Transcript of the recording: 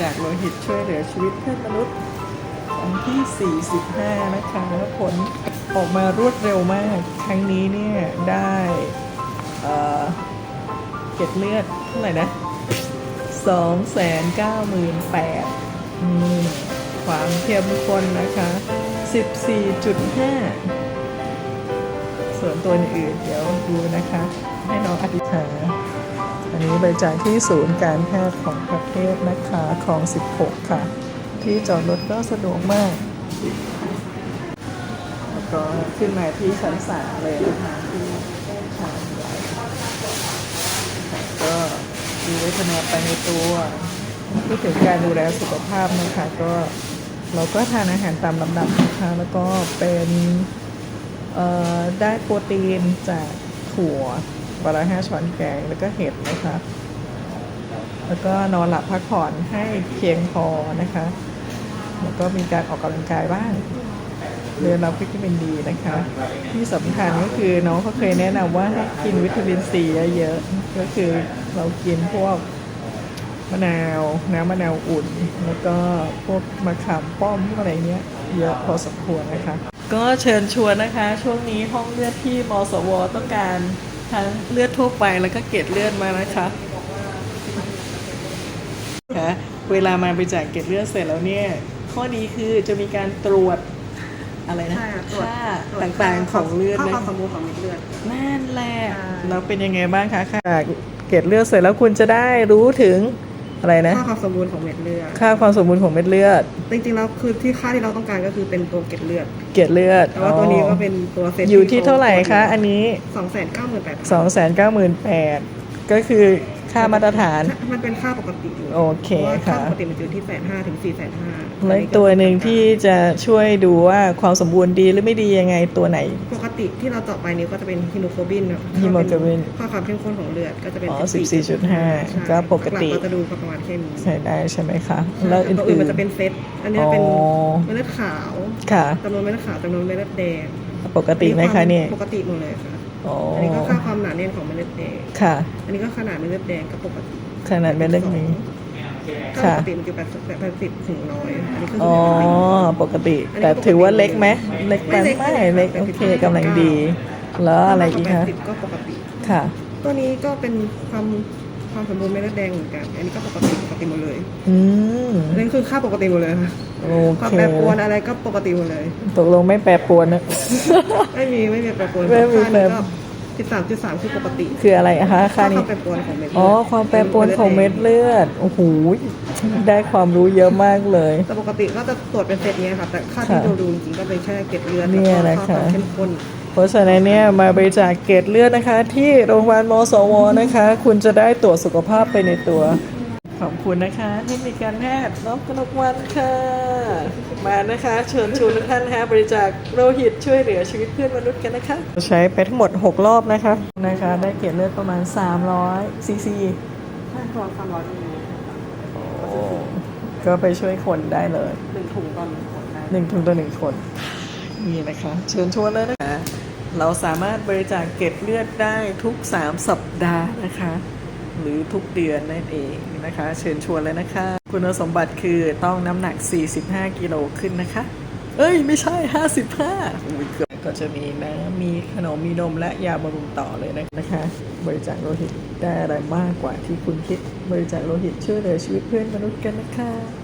จากโลหิตช่วยเหลือชีวิตเพื่อนมนุษย์ครั้งที่ 45 นะคะผลออกมารวดเร็วมาก ครั้งนี้เนี่ยได้เก็ดเลือดเท่าไหร่นะ2 9 8 0 0 0ความเข้มข้นนะคะ 14.5 ส่วนตัวอื่นเดี๋ยวดูนะคะ ให้น้องอธิษฐาน อันนี้บริจาคที่ศูนย์การแพทย์ของประเทศนะคะคลอง 16 ค่ะ ที่จอดรถก็สะดวกมาก แล้วก็ขึ้นมาที่ชั้นสามเลยนะคะที่ชานใหญ่ก็ดูว้คะแนนไปในตัวพูดถึงการดูแลสุขภาพนะคะก็เราก็ทานอาหารตามลำดับนะคะแล้วก็เป็นได้โปรตีนจากถั่ว วันละห้าช้อนแกงแล้วก็เห็ดนะคะ แล้วก็นอนหลับพักผ่อนให้เพียงพอนะคะ แล้วก็มีการออกกำลังกายบ้างเรียนรับวิตามินดีนะคะ ที่สำคัญก็คือน้องเขาเคยแนะนำว่าให้กินวิตามินซีเยอะๆก็คือเรากินพวกมะนาวน้ำมะนาวอุ่น แล้วก็พวกมะขามป้อมพวกอะไรเนี้ยเยอะพอสมควรนะคะ ก็เชิญชวนนะคะ ช่วงนี้ห้องเลือดที่มสวต้องการ เลือดทั่วไปแล้วก็เกล็ดเลือดมานะคะค่ะเวลามาบริจาคเกล็ดเลือดเสร็จแล้วเนี่ย ข้อดีคือจะมีการตรวจอะไรนะใช่ค่ะตรวจค่าตรวจต่างๆของเลือดค่านะความสมบูรณ์ของเม็ดเลือดนั่นแหละใช่เราเป็นยังไงบ้างคะค่ะเกล็ดเลือดเสร็จแล้วคุณจะได้รู้ถึง อะไรนะ ค่าความสมบูรณ์ของเม็ดเลือดค่าความสมบูรณ์ของเม็ดเลือด จริงๆแล้วคือที่ค่าที่เราต้องการก็คือเป็นตัวเกล็ดเลือด เกล็ดเลือดแต่ว่าตัวนี้ก็เป็นตัวเซตอยู่ที่เท่าไหร่คะ อันนี้สองแสนเก้าหมื่นแปดสองแสนเก้าหมื่นแปดก็คือ ค่ามาตรฐาน มันเป็นค่าปกติอยู่โอเคพราะว่าค่าค่ะ ปกติมันอยู่ที่แสนห้าถึงสี่แสนห้าและอีกตัวหนึ่งที่จะช่วยดูว่าความสมบูรณ์ดีหรือไม่ดียังไงตัวไหน ปกติที่เราเจาะไปนิ้วก็จะเป็นฮิโมโกลบินฮีโมโกลบินค่าความเข้มข้นของเลือดก็จะเป็นอ๋อ14.5 14.5ก็ปกติ หลัๆเราจะดูประมาณแค่นี้ใช้ได้ใช่ไหมคะแล้แล้ววตัวอื่อื่นนมันจะเป็นเซตอันนี้เป็นอ๋อเม็ดเลือดขาวๆค่ะ จำนวนเม็ดเลือดขาวจำนวนเม็ดเลือดแดงปกติไหมคะเนี่ยปกติหมดเลยค่ะ อ๋ออันนี้ก็ค่าความ หนาดเลนของเมล็ดแดงค่ะ อันนี้ก็ขนาดเมล็ดแดงก็ปกติขนาดเมล็ดนี้ปกติมันอยู่แปดสิบบถึงร้อยอันนี้ก็อ๋ปกติ แต่ถือว่าเล็กไหมเล็กไปไม่เล็กโอเคกำลังดี แล้วอะไรอีกคะปก็ปกติค่ะ ตัวนี้ก็เป็นความความสมบูรณ์เมล็ดแดงเหมือนกัน อันนี้ก็ปกติปกติหมดเลยอืมนั่นคือค่าปกติหมดเลยค่ะความแปรปรวนอะไรก็ปกติหมดเลย ตกลงไม่แปรปรวนนะไม่มีไม่มีแปรปรวนไม่มีแปร 13.3 คือปกติคืออะไรคะค่านี้ความแปรปรวนของเม็ดเลืดอ๋อความแปรปรวนของเม็ดเลือดโอ้โหได้ความรู้เยอะมากเลย แต่ปกติก็จะตรวจเป็นเซตนี้ค่ะ แต่ค่าที่เราดูจริงก็เป็นแค่เกล็ดเลือดนี่วก็ค่าความเข้มข้นเพราะฉะนั้นเนี่ยมาบริจาคเกล็ดเลือดนะคะ ที่โรงพยาบาลมสวนะคะ คุณจะได้ตรวจสุขภาพไปในตัว ขอบคุณนะคะเทคนิคการแพทย์น้องกนกวันค่ะ มานะคะ เชิญชวนทุกท่านนะคะบริจาคโลหิตช่วยเหลือชีวิตเพื่อนมนุษย์กันนะคะ ใช้ไปทั้งหมด 6 รอบนะคะ นะคะ ได้เกล็ดเลือดประมาณ 300ซีซีใช่ประมาณสามร้อยมิลลิลิตรก็ไปช่วยคนได้เลยหนึ่งถุงต่อหนึ่งคนได้หนึ่งทุนต่อหนึ่งคนนี่นะคะ เชิญชวนเลยนะคะ เราสามารถบริจาคเกล็ดเลือดได้ทุก 3 สัปดาห์นะคะ หรือทุกเดือนนั่นเองนะคะ เชิญชวนเลยนะคะ คุณสมบัติคือต้องน้ำหนัก 45 กิโลขึ้นนะคะ เอ้ย ไม่ใช่ 55อุ้ยเกือบก็จะมีนะมีขนมมีนมและยาบำรุงต่อเลยนะคะ บริจาคโลหิตได้อะไรมากกว่าที่คุณคิด บริจาคโลหิตช่วยเหลือชีวิตเพื่อนมนุษย์กันนะคะ